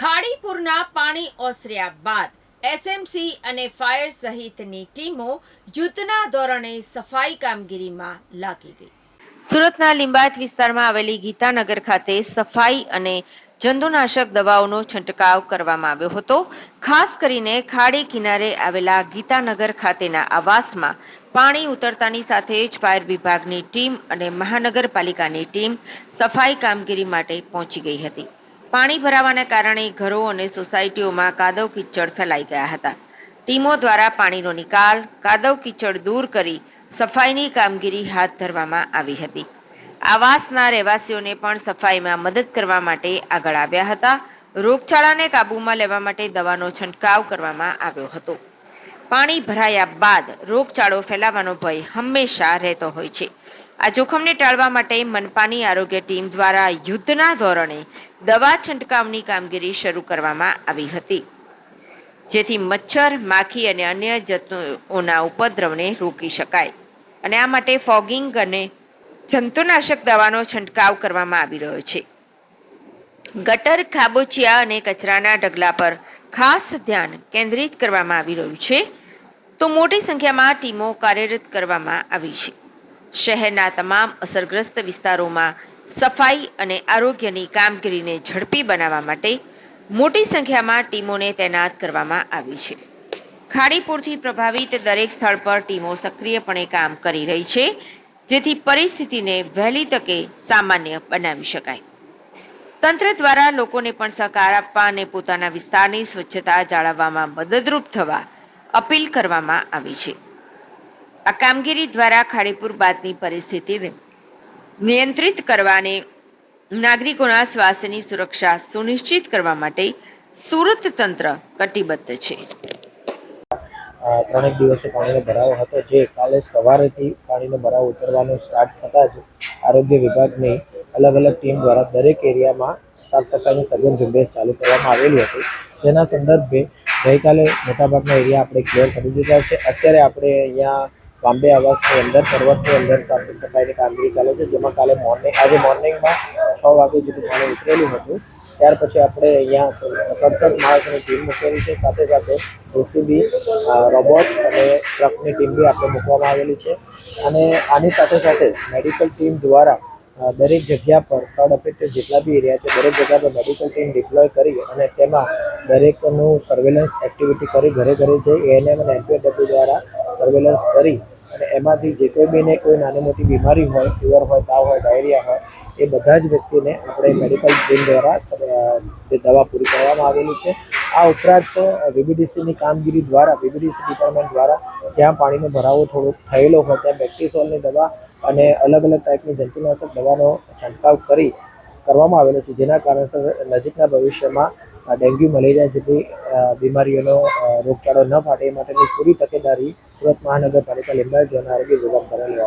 ખાડીપુરના પાણી ઓસર્યા બાદ એસએમસી અને ફાયર સહિતની ટીમો યુદ્ધના ધોરણે સફાઈ કામગીરીમાં લાગી ગઈ. સુરતના લિંબાયત વિસ્તારમાં આવેલી ગીતાનગર ખાતે સફાઈ અને જંતુનાશક દવાઓનો છંટકાવ કરવામાં આવ્યો હતો. ખાસ કરીને ખાડી કિનારે આવેલા ગીતાનગર ખાતેના આવાસમાં પાણી ઉતરતાની સાથે જ ફાયર વિભાગની ટીમ અને મહાનગરપાલિકાની ટીમ સફાઈ કામગીરી માટે પહોંચી ગઈ હતી. પાણી ભરાવાને કારણે ઘરો અને સોસાયટીઓમાં કાદવ કિચડ ફેલાઈ ગયા હતા. ટીમો દ્વારા પાણીનો નિકાલ, કાદવ કિચડ દૂર કરી સફાઈની કામગીરી હાથ ધરવામાં આવી હતી. આવાસના રહેવાસીઓને પણ સફાઈમાં મદદ કરવા માટે આગળ આવ્યા હતા. રોગચાળાને કાબૂમાં લેવા માટે દવાનો છંટકાવ કરવામાં આવ્યો હતો. પાણી ભરાયા બાદ રોગચાળો ફેલાવાનો ભય હંમેશા રહેતો હોય છે. આ જોખમને ટાળવા માટે મનપાની આરોગ્ય ટીમ દ્વારા યુદ્ધના ધોરણે દવા છંટકાવની કામગીરી શરૂ કરવામાં આવી હતી. જેથી મચ્છર, માખી અને અન્ય જંતુઓના ઉપદ્રવને રોકી શકાય અને આ માટે ફોગિંગ અને જંતુનાશક દવાનો છંટકાવ કરવામાં આવી રહ્યો છે. ગટર, ખાબોચિયા અને કચરાના ઢગલા પર ખાસ ધ્યાન કેન્દ્રિત કરવામાં આવી રહ્યું છે. તો મોટી સંખ્યામાં ટીમો કાર્યરત કરવામાં આવી છે. શહેરના તમામ અસરગ્રસ્ત વિસ્તારોમાં સફાઈ અને આરોગ્યની કામગીરીને ઝડપી બનાવવા માટે મોટી સંખ્યામાં ટીમોને તૈનાત કરવામાં આવી છે. ખાડીપુરથી પ્રભાવિત દરેક સ્થળ પર ટીમો સક્રિયપણે કામ કરી રહી છે, જેથી પરિસ્થિતિને વહેલી તકે સામાન્ય બનાવી શકાય. તંત્ર દ્વારા લોકોને પણ સહકાર આપવા અને પોતાના વિસ્તારની સ્વચ્છતા જાળવવામાં મદદરૂપ થવા અપીલ કરવામાં આવી છે. આ કામગીરી દ્વારા ખાડીપુર બાદની પરિસ્થિતિને નિયંત્રિત કરવાને નાગરિકોના સ્વાસ્થ્યની સુરક્ષા સુનિશ્ચિત કરવા માટે સુરત તંત્ર કટિબદ્ધ છે. ત્રણેક દિવસથી પાણીનો ભરાવો હતો. જે કાલે સવારેથી પાણીનો ભરાવો ઉતરવાનું સ્ટાર્ટ થતાં જ આરોગ્ય વિભાગની અલગ અલગ ટીમ દ્વારા દરેક એરિયામાં સાફ સફાઈની સઘન ઝુંબેશ ચાલુ કરવામાં આવેલી હતી. જેના સંદર્ભે ગઈકાલે મોટાભાગના એરિયા આપણે ક્લિયર કરી દીધા છે. અત્યારે આપણે અહીંયા બોમ્બે આવાસની અંદર પર્વતની અંદર સાફ સફાઈની કામગીરી ચાલે છે, જેમાં કાલે મોર્નિંગ આજે મોર્નિંગમાં છ વાગે જેટલું પાણી ઉતરેલું હતું, ત્યાર પછી આપણે અહીંયા સડસઠ માર્ગની ટીમ મૂકેલી છે, સાથે સાથે જેસીબી રોબોટ અને ટ્રકની ટીમ બી આપણે મૂકવામાં આવેલી છે. અને આની સાથે સાથે મેડિકલ ટીમ દ્વારા દરેક જગ્યા પર ફ્લડ અફેક્ટેડ જેટલા બી એરિયા છે, દરેક જગ્યા પર મેડિકલ ટીમ ડિપ્લોય કરી અને તેમાં દરેકનું સર્વેલન્સ એક્ટિવિટી કરી ઘરે ઘરે જઈ એએનએમ અને એનપીએડબ્લ્યુ દ્વારા સર્વેલન્સ કરી અને એમાંથી જે કોઈ બીને કોઈ નાની મોટી બીમારી હોય ફીવર હોય, તાવ હોય ડાયરિયા હોય, એ બધા જ વ્યક્તિને આપણે મેડિકલ ટીમ દ્વારા દવા પૂરી કરવામાં આવેલી છે. આ ઉપરાંત વીબીડીસીની કામગીરી દ્વારા વીબીડીસી ડિપાર્ટમેન્ટ દ્વારા જ્યાં પાણીનો ભરાવો થોડોક થયેલો હોય, ત્યાં બેક્ટિસોલની દવા અને અલગ અલગ ટાઈપની જંતુનાશક દવાનો છંટકાવ કરી કરવામાં આવેલો છે, જેના કારણસર નજીકના ભવિષ્યમાં ડેન્ગ્યુ, મલેરિયા જેવી બીમારીઓનો રોગચાળો ન ફાટે એ માટેની પૂરી તકેદારી સુરત મહાનગરપાલિકા લીંબાયત ઝોન આરોગ્ય વિભાગ દ્વારા લેવામાં